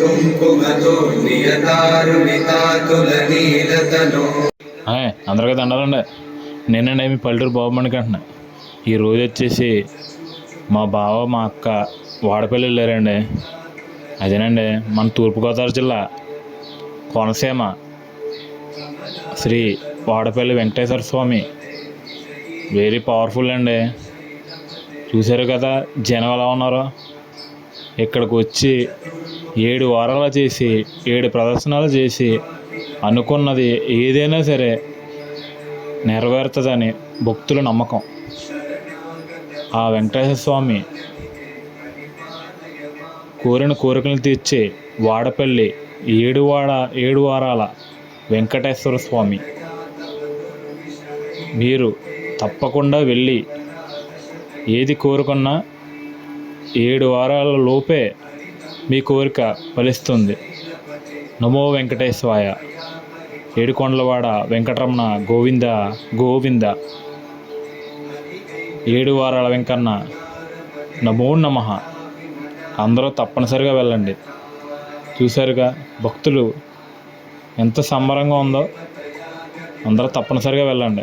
కుంకుమతో నియతారుణితాతుల అందరికీ దండాలండి నేనండి మీ పల్లెటూరు బాబుమణికి అంటున్నా. ఈ రోజు వచ్చేసి మా బావ మా అక్క వాడపల్లి వెళ్ళారండి. అదేనండి మన తూర్పుగోదావరి జిల్లా కోనసీమ శ్రీ వాడపల్లి వెంకటేశ్వర స్వామి వెరీ పవర్ఫుల్ అండి. చూశారు కదా జనం ఎలా ఉన్నారో? ఇక్కడికి వచ్చి ఏడు వారాలు చేసి ఏడు ప్రదర్శనలు చేసి అనుకున్నది ఏదైనా సరే నెరవేరుతుందని భక్తుల నమ్మకం. ఆ వెంకటేశ్వర స్వామి కోరిన కోరికలను తీర్చే వాడపల్లి ఏడు వాడ ఏడు వారాల వెంకటేశ్వర స్వామి. మీరు తప్పకుండా వెళ్ళి ఏది కోరుకున్నా ఏడు వారాల లోపే మీ కోరిక ఫలిస్తుంది. నమో వెంకటేశ్వాయ. ఏడుకొండలవాడ వెంకటరమణ గోవింద గోవింద. ఏడు వారాల వెంకన్న నమో నమ. అందరూ తప్పనిసరిగా వెళ్ళండి. చూశారుగా భక్తులు ఎంత సంబరంగా ఉందో? అందరూ తప్పనిసరిగా వెళ్ళండి.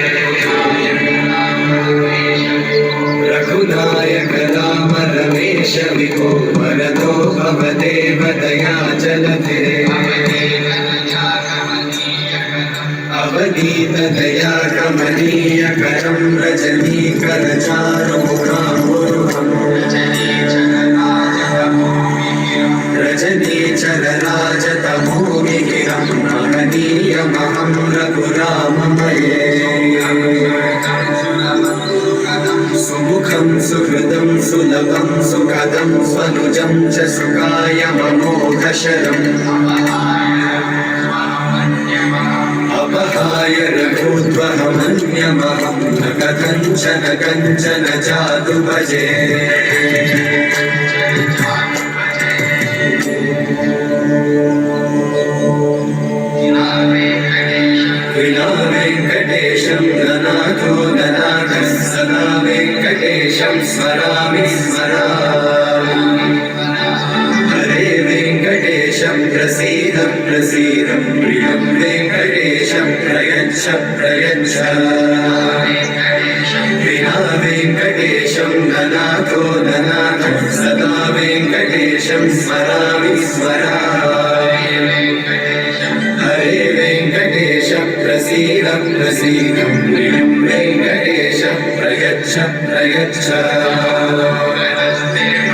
दयाकमनीयकरं सुखदम रजनी चरराजतमोगिरिहं महनीयमहं रघुराममये सुमुखं सुहृदं च सुखाय ममोघशरम् కంచన కంచన జాదు భజే. వినా వెంకటేశం ననాథో ననాథ సదా వెంకటేశం స్మరామి. స్మరా హరే వెంకటేశం ప్రసీదం ప్రసీదం ప్రియం వెంకటేశం ప్రయచ్చ ప్రయచ్చ. वेङ्कटेशं स्मरामि स्मरामि हरे वेङ्कटेश प्रसीद प्रसीद वेङ्कटेश प्रयच्छ प्रयच्छ।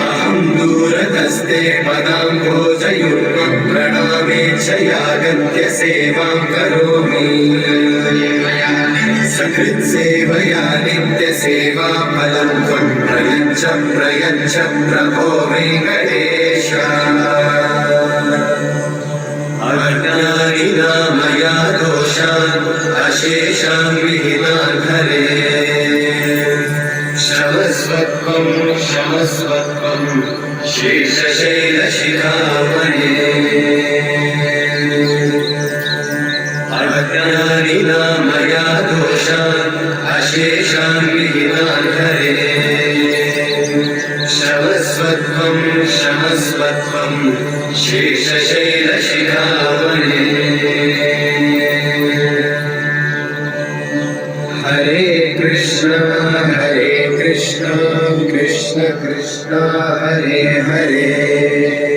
अहं दूरतस्ते पदां भोजयुग्मं प्रणामेच्छयागत्य सेवां करोमि। सकृत्सेवया नित्यसेवा फलं त्वं प्रयच्छ प्रयच्छ प्रभो वेङ्कटेश अज्ञानिना मया दोषान् अशेषान् विहितान् हरे शमस्वत्वं शमस्वत्वं शेषशैलशिखामणे शमस्वत्वं शमस्वत्वं शेषशैलशिखामणे हरे कृष्ण हरे कृष्ण कृष्ण कृष्ण हरे हरे।